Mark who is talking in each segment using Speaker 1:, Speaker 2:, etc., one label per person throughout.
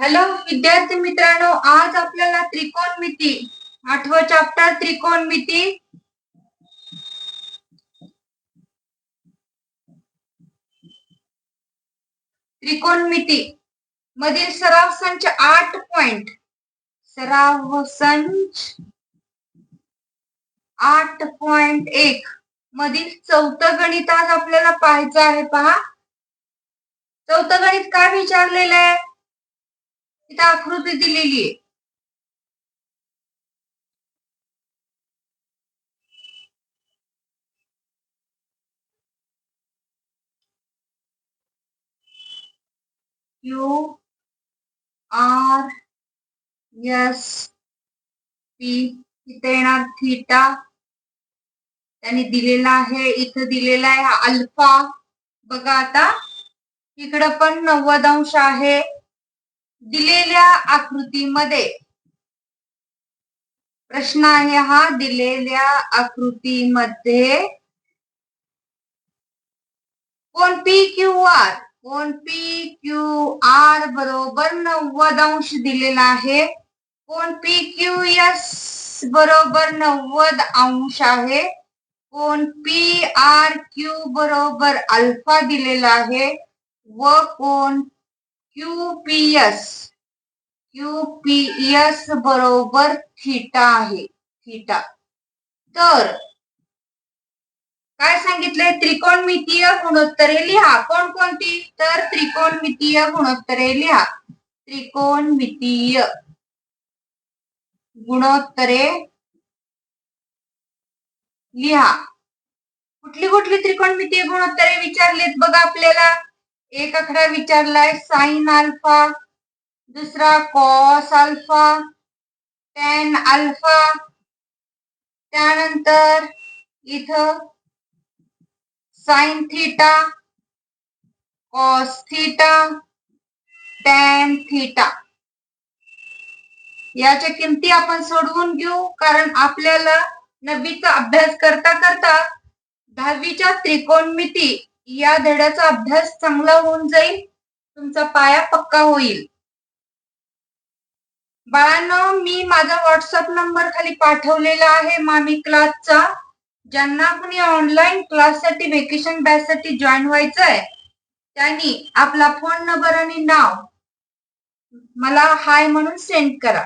Speaker 1: Hello विद्यार्थी मित्रांनो आज आपल्याला त्रिकोणमिती आठवं चॅप्टर त्रिकोणमिती त्रिकोणमिती मधील सराव संच आठ पॉइंट सराव संच आठ पॉइंट एक. मधील चौथं गणित आज आपल्याला पाहायचं आहे पहा. चौथं गणित काय विचारलेलं आहे? इथं आकृती दिलेली आहे. Q R S P. इथे येणार थिटा. त्यांनी दिलेला आहे इथं दिलेला आहे अल्फा. बघा आता इकडं पण नव्वद अंश आहे. दिलेल्या आकृतीमध्ये. प्रश्न आहे हा दिलेल्या आकृतीमध्ये कोण पी क्यू आर कोण पी क्यू आर बरोबर नव्वद अंश दिलेला आहे. कोण पी क्यू एस बरोबर नव्वद अंश आहे. कोण पी आर क्यू बरोबर अल्फा दिलेला आहे. व कोण क्यूपीएस क्यूपीएस बरोबर थिटा आहे. थिटा. तर काय सांगितलंय? त्रिकोणमितीय गुणोत्तरे लिहा. कोणकोणती तर त्रिकोणमितीय गुणोत्तरे लिहा. त्रिकोणमितीय गुणोत्तरे लिहा. कुठली कुठली त्रिकोणमितीय गुणोत्तरे विचारलीत बघा आपल्याला? एक आकडा विचारलाय साईन अल्फा दुसरा कॉस अल्फा टेन अल्फा. त्यानंतर इथं sine theta cos theta tan theta. याच्या किमती आपण सोडवून घेऊ कारण आपल्याला नववीचा अभ्यास करता करता दहावीच्या त्रिकोणमिती या धड्याचा अभ्यास चांगला होऊन जाईल तुमचा पाया पक्का होईल. बाळांनो मी माझा व्हॉट्सअप नंबर खाली पाठवलेला आहे मामी क्लासचा ज्यांना कुणी ऑनलाईन क्लाससाठी वेकेशन बॅचसाठी जॉईन व्हायचं आहे त्यांनी आपला फोन नंबर आणि नाव मला हाय म्हणून सेंड करा.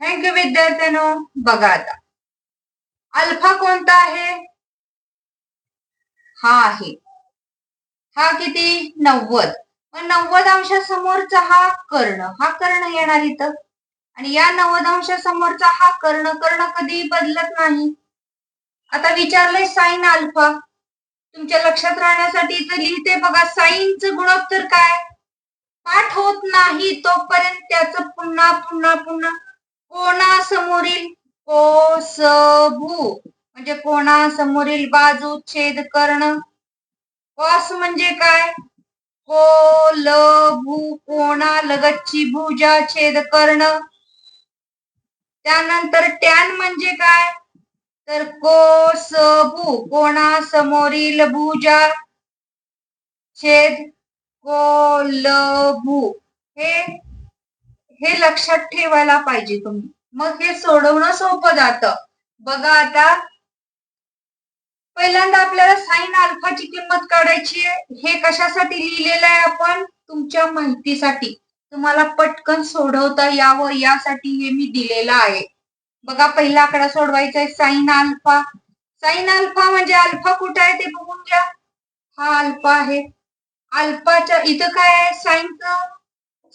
Speaker 1: थँक्यू विद्यार्थ्यांनो. बघा आता. अल्फा कोणता आहे? हा आहे. हा किती? नव्वद. नव्वद अंशासमोरचा हा कर्ण. हा कर्ण येणार इथं. आणि या नव्वद अंशासमोरचा हा कर्ण कर्ण कधी बदलत नाही. आता विचारलंय साईन अल्फा. तुमच्या लक्षात राहण्यासाठी इथं लिहिते बघा साईनचं गुणोत्तर काय? पाठ होत नाही तोपर्यंत त्याच पुन्हा पुन्हा पुन्हा कोणासमोरील कोसभू म्हणजे कोणासमोरील बाजू छेद कर्ण? कॉस म्हणजे काय? को ल भू कोणा लगतची भुजा छेद कर्ण. त्यानंतर टॅन म्हणजे काय? तर कोस भू कोणा समोरील भुजा छेद भू. हे हे लक्षात ठेवायला पाहिजे तुम्ही. मग हे सोडवणं सोपं जातं. बघा आता पहिल्यांदा आपल्याला साईन अल्फाची किंमत काढायची आहे. हे कशासाठी लिहिलेलं आहे आपण? तुमच्या माहितीसाठी. तुम्हाला पटकन सोडवता यावं. यासाठी हे मी दिलेलं आहे. बघा पहिला आकडा सोडवायचा आहे. साईन अल्फा साईन अल्फा म्हणजे अल्फा कुठं आहे ते बघून घ्या. हा अल्फा आहे. अल्फाच्या इथं काय आहे? साईनचं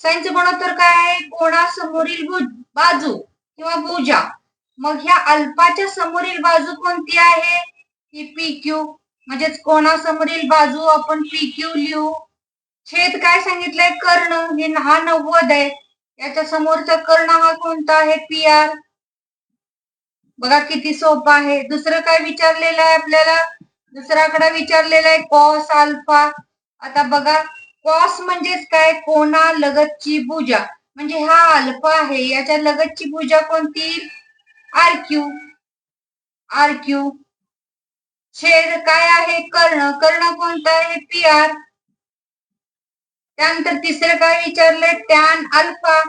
Speaker 1: साईनचं गुणोत्तर काय आहे? कोणासमोरील बाजू किंवा भुजा. मग ह्या अल्फाच्या समोरील बाजू कोणती आहे? ही पी क्यू म्हणजेच कोणासमोरील बाजू आपण पी क्यू लिहू? छेद काय सांगितलंय? कर्ण. हे हा नव्वद आहे. याच्या समोरचा कर्ण हा कोणता आहे? पी आर बघा किती सोपं आहे. दुसरं काय विचारलेलं आहे आपल्याला? दुसराकडे विचारलेला आहे कॉस अल्फा आता बघा कॉस म्हणजेच काय? कोणा लगतची भुजा. म्हणजे हा अल्फा आहे. याच्या लगतची भुजा कोणती? आर क्यू आर क्यू छेद काय आहे? कर्ण. कर्ण कोणतं आहे? पी आर त्यानंतर तिसरं काय विचारलंय? Tan alpha.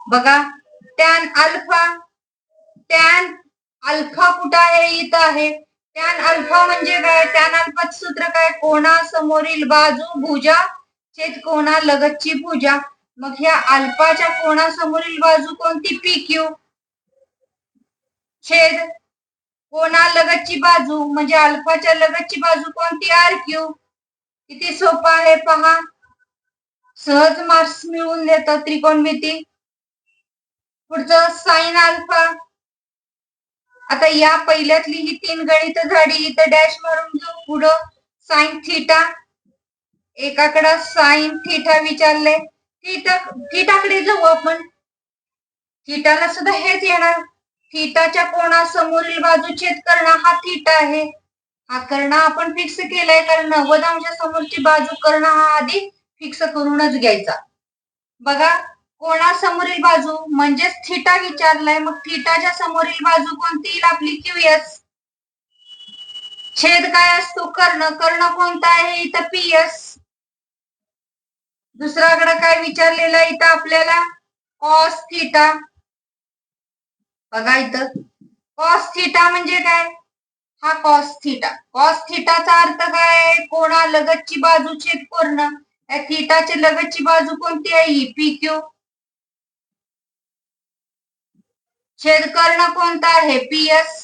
Speaker 1: बघा. Tan alpha. टॅन अल्फा कुठं आहे? इथं आहे. टॅन अल्फा म्हणजे काय? टॅन अल्फाचं सूत्र काय? कोणा समोरील बाजू भुजा. छेद कोणा? लगतची भुजा. मग ह्या अल्फाच्या कोणासमोरील बाजू कोणती? P Q. छेद. कोणा लगतची बाजू? म्हणजे अल्फाच्या लगतची बाजू कोणती? आर क्यू किती सोपा आहे पहा. सहज मार्क्स मिळवून देतात त्रिकोणमिती. पुढचं साईन अल्फा आता या पहिल्यातली ही तीन गणित झाडी इथं डॅश मारून घेऊ. पुढं साईन थिटा एकाकडं साईन थिटा विचारले थिटा थिटाकडे जाऊ आपण. थिटाला सुद्धा हेच येणार. थिटाच्या कोणासमोरील बाजू छेद कर्ण हा थिटा आहे. हा कर्ण आपण फिक्स केलाय कारण नव्वद समोरची बाजू कर्ण हा आधी फिक्स करूनच घ्यायचा. बघा कोणासमोरील बाजू म्हणजेच थिटा विचारलाय मग थिटाच्या समोरील बाजू कोणती? येईल आपली क्यूएस छेद काय असतो? कर्ण. कर्ण कोणता आहे? इथं पीएस दुसराकडे काय विचारलेलं इथं आपल्याला? Cos theta. बघा इथं कॉस थिटा म्हणजे काय? हा कॉस थिटा कॉस थिटाचा अर्थ काय? कोणा लगतची बाजू छेद कर्ण. या थिटाची लगतची बाजू कोणती आहे? ही पी क्यू छेद कर्ण कोणता आहे? पी एस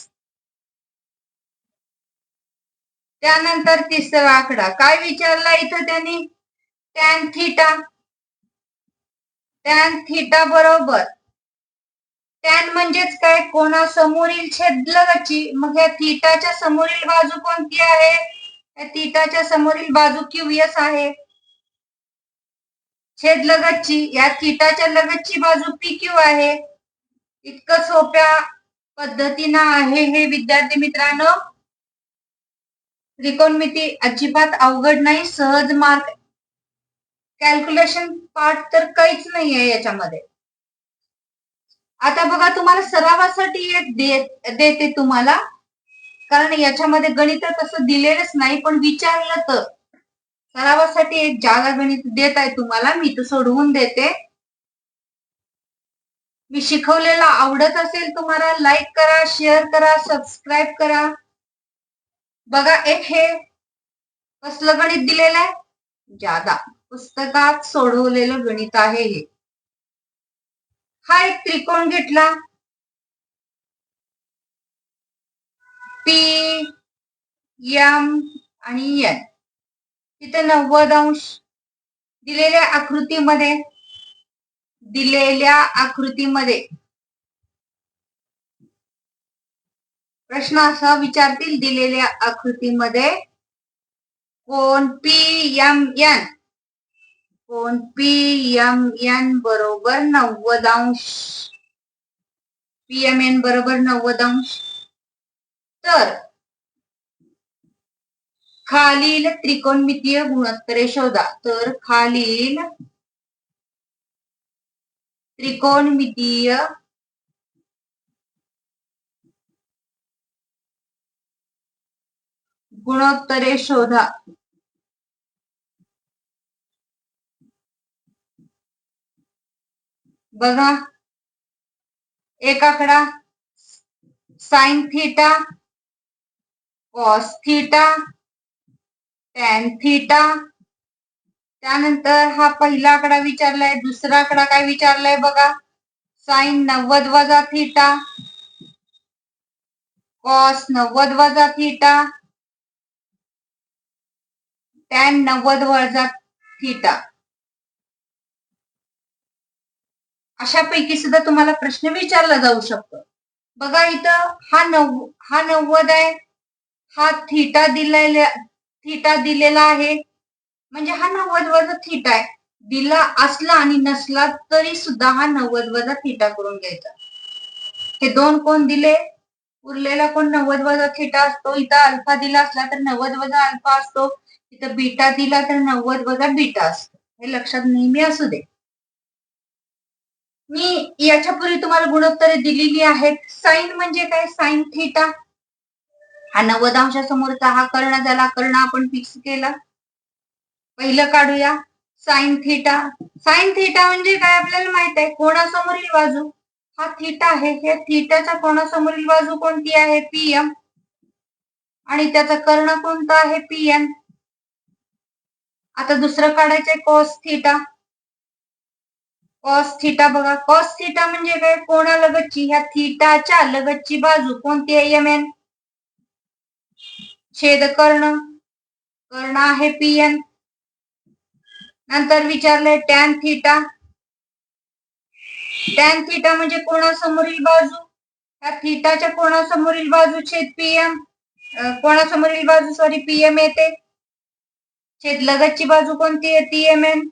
Speaker 1: त्यानंतर तिसरा आकडा. काय विचारला इथं त्यांनी? टॅन थिटा टॅन थिटा बरोबर. टॅन म्हणजेच काय? कोणा समोरील मग या थिटाच्या समोरील बाजू कोणती आहे? या थिटाच्या समोरील बाजू क्यूएस आहे. छेदलगतची. या थिटाच्या लगतची बाजू पी क्यू आहे. इतकं सोप्या पद्धतीनं आहे हे विद्यार्थी मित्रांनो. त्रिकोणमिती अजिबात अवघड नाही. सहज मार्क कॅल्क्युलेशन पार्ट तर काहीच नाही आहे याच्यामध्ये. आता बघा तुम्हाला सरावासाठी एक देते तुम्हाला. कारण याच्यामध्ये गणित तसं दिलेलंच नाही पण विचारलं तर. सरावासाठी एक जागा गणित देत आहे तुम्हाला मी तर सोडवून देते. मी शिकवलेला आवडत असेल तुम्हाला लाईक करा शेअर करा सबस्क्राईब करा. बघा एक हे कसलं गणित दिलेलं आहे? जादा पुस्तकात सोडवलेलं गणित आहे हे. हा एक त्रिकोण घेतला. पी एम आणि एन तिथे नव्वद अंश दिलेल्या आकृतीमध्ये दिलेल्या आकृतीमध्ये. प्रश्न असा विचारतील दिलेल्या आकृतीमध्ये कोण? पी एम एन कोण पी एम एन बरोबर नव्वद अंश. पी एम एन बरोबर नव्वद अंश. तर खालील त्रिकोणमितीय गुणोत्तरे शोधा. तर खालील त्रिकोणमितीय गुणोत्तरे शोधा. बघा. एक आकडा sine theta cos theta tan theta त्यानंतर हा पहिला आकडा विचारलाय दुसरा आकडा काय विचारलाय बघा. साइन नव्वद वजा थीटा कॉस नव्वद वजा थीटा टॅन नव्वद वजा थीटा अशापैकी सुद्धा तुम्हाला प्रश्न विचारला जाऊ शकतो. बघा इथं हा नव हा नव्वद आहे. हा थिटा दिलेला थिटा दिलेला आहे. म्हणजे हा नव्वद वजा थिटा आहे. दिला असला आणि नसला तरी सुद्धा हा नव्वद वजा थिटा करून घ्यायचा. हे दोन कोण दिले? उरलेला कोण नव्वद वजा थिटा असतो? इथं अल्फा दिला असला तर नव्वद वजा अल्फा असतो. इथं बीटा दिला तर नव्वद वजा बीटा असतो. हे लक्षात नेहमी असू दे. मी याच्यापूर्वी तुम्हाला गुणोत्तरे दिलेली आहेत. साईन म्हणजे काय? Sine theta. हा नव्वद अंशासमोरचा हा कर्ण झाला. कर्ण आपण फिक्स केला. पहिलं काढूया. Sine theta. साईन थिटा म्हणजे काय आपल्याला माहीत आहे? कोणासमोरील बाजू? हा थिटा आहे. हे थिटाच्या कोणासमोरील बाजू कोणती आहे? पीएम आणि त्याचा कर्ण कोणता आहे? पीएन आता दुसरं काढायचंय कॉस थिटा. कॉस थिटा बघा. कॉस थिटा म्हणजे काय? कोणालगतची ह्या थिटाच्या लगतची बाजू कोणती एम एन छेद कर्ण. कर्ण आहे पीएन नंतर विचारलंय टॅन थिटा टॅन थिटा म्हणजे कोणासमोरील बाजू? ह्या थिटाच्या कोणासमोरील बाजू? छेद पीएम कोणासमोरील बाजू? सॉरी पीएम येते. छेद लगतची बाजू T M N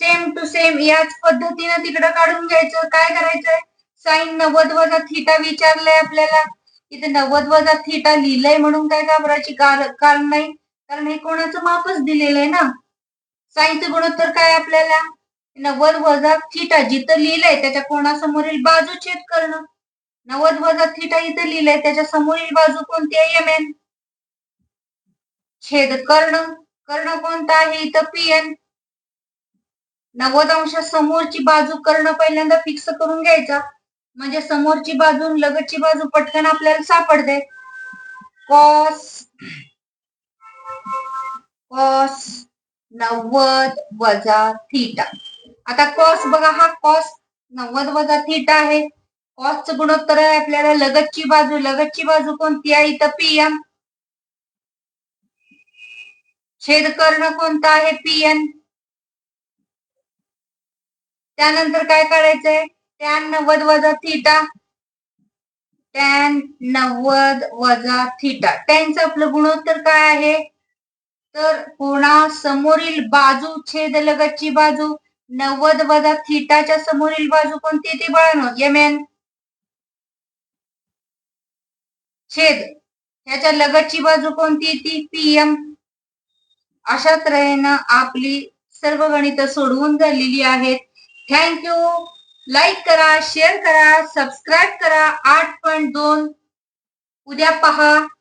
Speaker 1: same to same याच पद्धतीनं तिकडं काढून घ्यायचं. काय करायचंय? साईन नव्वद वजा थिटा विचारलंय आपल्याला. इथे नव्वद वजा थिटा लिहिलंय म्हणून काय घाबरायची कारण नाही? कारण हे कोणाचं मापच दिलेलं आहे ना? साईनचं गुणोत्तर काय आपल्याला? नव्वद वजा थिटा जिथं लिहिलंय त्याच्या कोणासमोरील बाजू छेद करणं. नव्वद वजा थिटा इथं लिहिलंय त्याच्या समोरील बाजू कोणती आहे? एम एन छेद कर्ण. कर्ण कोणता आहे? इथं पी एन नव्वद अंश समोरची बाजू कर्ण पहिल्यांदा फिक्स करून घ्यायचा. म्हणजे समोरची बाजू लगतची बाजू पटकन आपल्याला सापडते. कॉस कॉस नव्वद वजा थिटा. आता कॉस बघा हा कॉस नव्वद वजा थिटा आहे. कॉसचं गुणोत्तर आहे आपल्याला लगतची बाजू. लगतची बाजू कोणती आहे? इथं पीएम छेद कर्ण कोणता आहे? पीएन त्यानंतर काय करायचंय टॅन नव्वद वजा थिटा. टॅन नव्वद वजा थिटा. टॅनचं आपलं गुणोत्तर काय आहे? तर कोणा समोरील बाजू छेद लगतची बाजू. नव्वद वजा थिटाच्या समोरील बाजू कोणती ती बळानो एम एन छेद. ह्याच्या लगतची बाजू कोणती ती? पीएम अशा तऱ्हेनं आपली सर्व गणित सोडवून झालेली आहेत. थँक्यू लाईक करा शेअर करा सबस्क्राईब करा. आठ पॉईंट दोन. उद्या पहा.